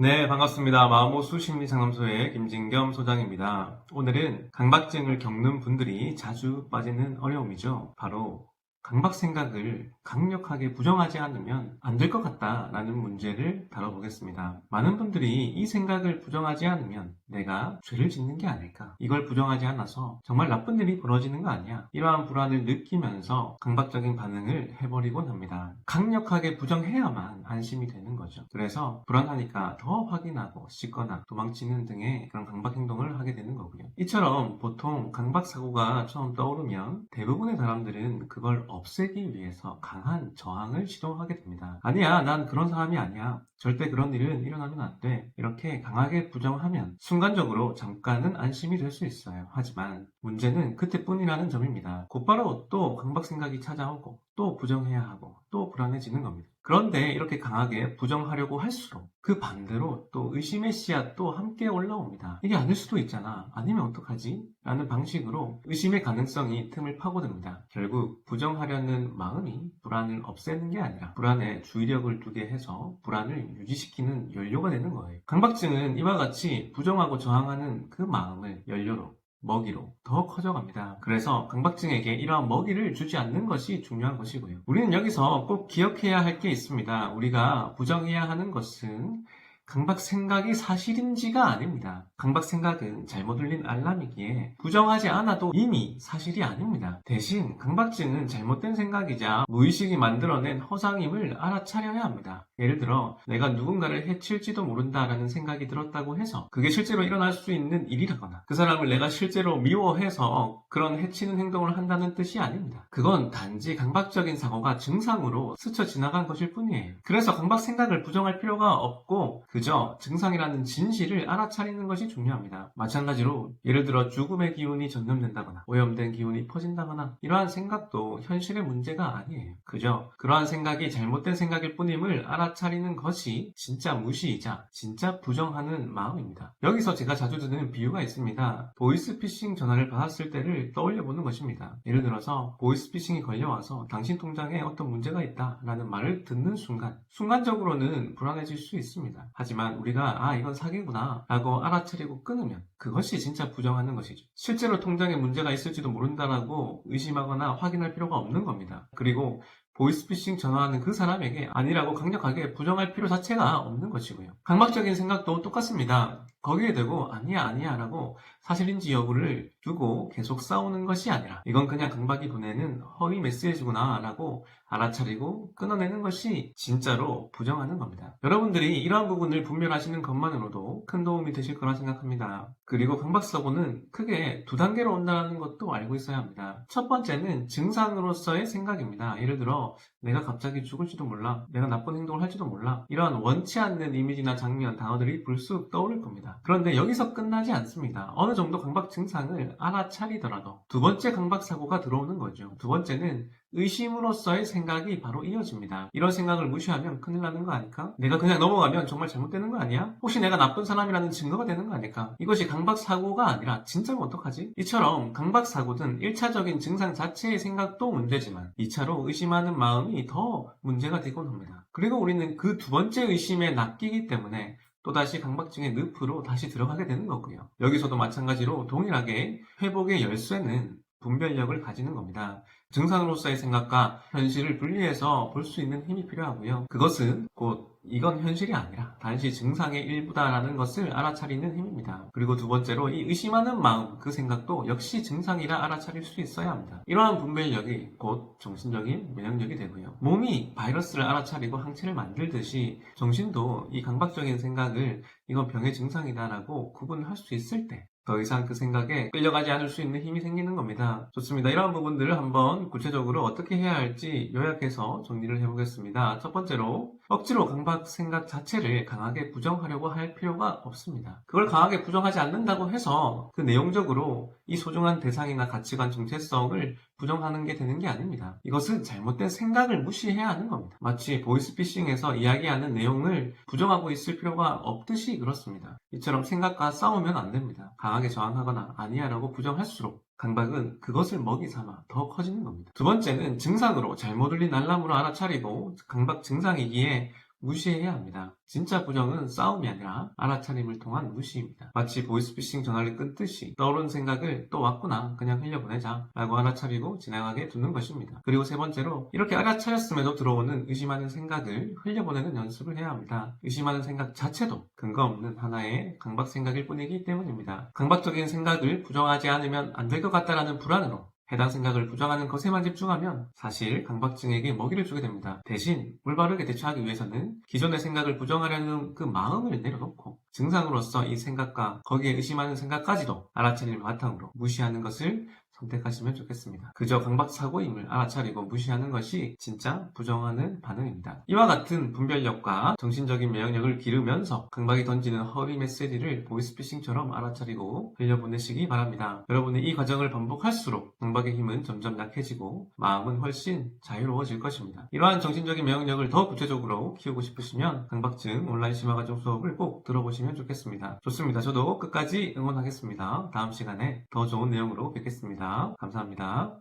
네, 반갑습니다. 마모수 심리상담소의 김진겸 소장입니다. 오늘은 강박증을 겪는 분들이 자주 빠지는 어려움이죠. 바로 강박 생각을 강력하게 부정하지 않으면 안 될 것 같다라는 문제를 다뤄보겠습니다. 많은 분들이 이 생각을 부정하지 않으면 내가 죄를 짓는 게 아닐까? 이걸 부정하지 않아서 정말 나쁜 일이 벌어지는 거 아니야? 이러한 불안을 느끼면서 강박적인 반응을 해버리곤 합니다. 강력하게 부정해야만 안심이 되는 거죠. 그래서 불안하니까 더 확인하고 씻거나 도망치는 등의 그런 강박 행동을 하게 되는 거고요. 이처럼 보통 강박 사고가 처음 떠오르면 대부분의 사람들은 그걸 없애기 위해서 강한 저항을 시도하게 됩니다. 아니야, 난 그런 사람이 아니야. 절대 그런 일은 일어나면 안 돼. 이렇게 강하게 부정하면 순간적으로 잠깐은 안심이 될 수 있어요. 하지만 문제는 그때뿐이라는 점입니다. 곧바로 또 강박 생각이 찾아오고 또 부정해야 하고 또 불안해지는 겁니다. 그런데 이렇게 강하게 부정하려고 할수록 그 반대로 또 의심의 씨앗도 함께 올라옵니다. 이게 아닐 수도 있잖아. 아니면 어떡하지? 라는 방식으로 의심의 가능성이 틈을 파고듭니다. 결국 부정하려는 마음이 불안을 없애는 게 아니라 불안에 주의력을 두게 해서 불안을 유지시키는 연료가 되는 거예요. 강박증은 이와 같이 부정하고 저항하는 그 마음을 연료로 먹이로 더 커져갑니다. 그래서 강박증에게 이러한 먹이를 주지 않는 것이 중요한 것이고요. 우리는 여기서 꼭 기억해야 할 게 있습니다. 우리가 부정해야 하는 것은 강박 생각이 사실인지가 아닙니다. 강박 생각은 잘못 울린 알람이기에 부정하지 않아도 이미 사실이 아닙니다. 대신 강박증은 잘못된 생각이자 무의식이 만들어낸 허상임을 알아차려야 합니다. 예를 들어 내가 누군가를 해칠지도 모른다라는 생각이 들었다고 해서 그게 실제로 일어날 수 있는 일이라거나 그 사람을 내가 실제로 미워해서 그런 해치는 행동을 한다는 뜻이 아닙니다. 그건 단지 강박적인 사고가 증상으로 스쳐 지나간 것일 뿐이에요. 그래서 강박 생각을 부정할 필요가 없고 그저 증상이라는 진실을 알아차리는 것이 중요합니다. 마찬가지로 예를 들어 죽음의 기운이 전염된다거나 오염된 기운이 퍼진다거나 이러한 생각도 현실의 문제가 아니에요. 그저 그러한 생각이 잘못된 생각일 뿐임을 알아차리는 것이 진짜 무시이자 진짜 부정하는 마음입니다. 여기서 제가 자주 드는 비유가 있습니다. 보이스피싱 전화를 받았을 때를 떠올려 보는 것입니다. 예를 들어서 보이스피싱이 걸려와서 당신 통장에 어떤 문제가 있다 라는 말을 듣는 순간 순간적으로는 불안해질 수 있습니다. 하지만 우리가 아 이건 사기구나 라고 알아차리고 끊으면 그것이 진짜 부정하는 것이죠. 실제로 통장에 문제가 있을지도 모른다라고 의심하거나 확인할 필요가 없는 겁니다. 그리고 보이스피싱 전화하는 그 사람에게 아니라고 강력하게 부정할 필요 자체가 없는 것이고요. 강박적인 생각도 똑같습니다. 거기에 대고 아니야 아니야 라고 사실인지 여부를 두고 계속 싸우는 것이 아니라 이건 그냥 강박이 보내는 허위 메시지구나 라고 알아차리고 끊어내는 것이 진짜로 부정하는 겁니다. 여러분들이 이러한 부분을 분별하시는 것만으로도 큰 도움이 되실 거라 생각합니다. 그리고 강박사고는 크게 두 단계로 온다는 것도 알고 있어야 합니다. 첫 번째는 증상으로서의 생각입니다. 예를 들어 내가 갑자기 죽을지도 몰라, 내가 나쁜 행동을 할지도 몰라 이러한 원치 않는 이미지나 장면, 단어들이 불쑥 떠오를 겁니다. 그런데 여기서 끝나지 않습니다. 어느 정도 강박 증상을 알아차리더라도 두 번째 강박 사고가 들어오는 거죠. 두 번째는 의심으로서의 생각이 바로 이어집니다. 이런 생각을 무시하면 큰일 나는 거 아닐까? 내가 그냥 넘어가면 정말 잘못되는 거 아니야? 혹시 내가 나쁜 사람이라는 증거가 되는 거 아닐까? 이것이 강박사고가 아니라 진짜로 어떡하지? 이처럼 강박사고든 1차적인 증상 자체의 생각도 문제지만 2차로 의심하는 마음이 더 문제가 되곤 합니다. 그리고 우리는 그 두 번째 의심에 낚이기 때문에 또다시 강박증의 늪으로 다시 들어가게 되는 거고요. 여기서도 마찬가지로 동일하게 회복의 열쇠는 분별력을 가지는 겁니다. 증상으로서의 생각과 현실을 분리해서 볼 수 있는 힘이 필요하고요. 그것은 곧 이건 현실이 아니라 단지 증상의 일부다라는 것을 알아차리는 힘입니다. 그리고 두 번째로 이 의심하는 마음, 그 생각도 역시 증상이라 알아차릴 수 있어야 합니다. 이러한 분별력이 곧 정신적인 면역력이 되고요. 몸이 바이러스를 알아차리고 항체를 만들듯이 정신도 이 강박적인 생각을 이건 병의 증상이다라고 구분할 수 있을 때 더 이상 그 생각에 끌려가지 않을 수 있는 힘이 생기는 겁니다. 좋습니다. 이러한 부분들을 한번 구체적으로 어떻게 해야 할지 요약해서 정리를 해보겠습니다. 첫 번째로 억지로 강박 생각 자체를 강하게 부정하려고 할 필요가 없습니다. 그걸 강하게 부정하지 않는다고 해서 그 내용적으로 이 소중한 대상이나 가치관 정체성을 부정하는 게 되는 게 아닙니다. 이것은 잘못된 생각을 무시해야 하는 겁니다. 마치 보이스피싱에서 이야기하는 내용을 부정하고 있을 필요가 없듯이 그렇습니다. 이처럼 생각과 싸우면 안 됩니다. 강하게 저항하거나 아니야라고 부정할수록 강박은 그것을 먹이 삼아 더 커지는 겁니다. 두 번째는 증상으로 잘못 울린 알람으로 알아차리고 강박 증상이기에 무시해야 합니다. 진짜 부정은 싸움이 아니라 알아차림을 통한 무시입니다. 마치 보이스피싱 전화를 끊듯이 떠오른 생각을 또 왔구나 그냥 흘려보내자 라고 알아차리고 지나가게 두는 것입니다. 그리고 세 번째로 이렇게 알아차렸음에도 들어오는 의심하는 생각을 흘려보내는 연습을 해야 합니다. 의심하는 생각 자체도 근거 없는 하나의 강박 생각일 뿐이기 때문입니다. 강박적인 생각을 부정하지 않으면 안 될 것 같다라는 불안으로 해당 생각을 부정하는 것에만 집중하면 사실 강박증에게 먹이를 주게 됩니다. 대신 올바르게 대처하기 위해서는 기존의 생각을 부정하려는 그 마음을 내려놓고 증상으로서 이 생각과 거기에 의심하는 생각까지도 알아차림을 바탕으로 무시하는 것을 선택하시면 좋겠습니다. 그저 강박 사고임을 알아차리고 무시하는 것이 진짜 부정하는 반응입니다. 이와 같은 분별력과 정신적인 면역력을 기르면서 강박이 던지는 허위 메시지를 보이스피싱처럼 알아차리고 흘려보내시기 바랍니다. 여러분이 이 과정을 반복할수록 강박의 힘은 점점 약해지고 마음은 훨씬 자유로워질 것입니다. 이러한 정신적인 면역력을 더 구체적으로 키우고 싶으시면 강박증 온라인 심화과정 수업을 꼭 들어보시면 좋겠습니다. 좋습니다. 저도 끝까지 응원하겠습니다. 다음 시간에 더 좋은 내용으로 뵙 감사합니다.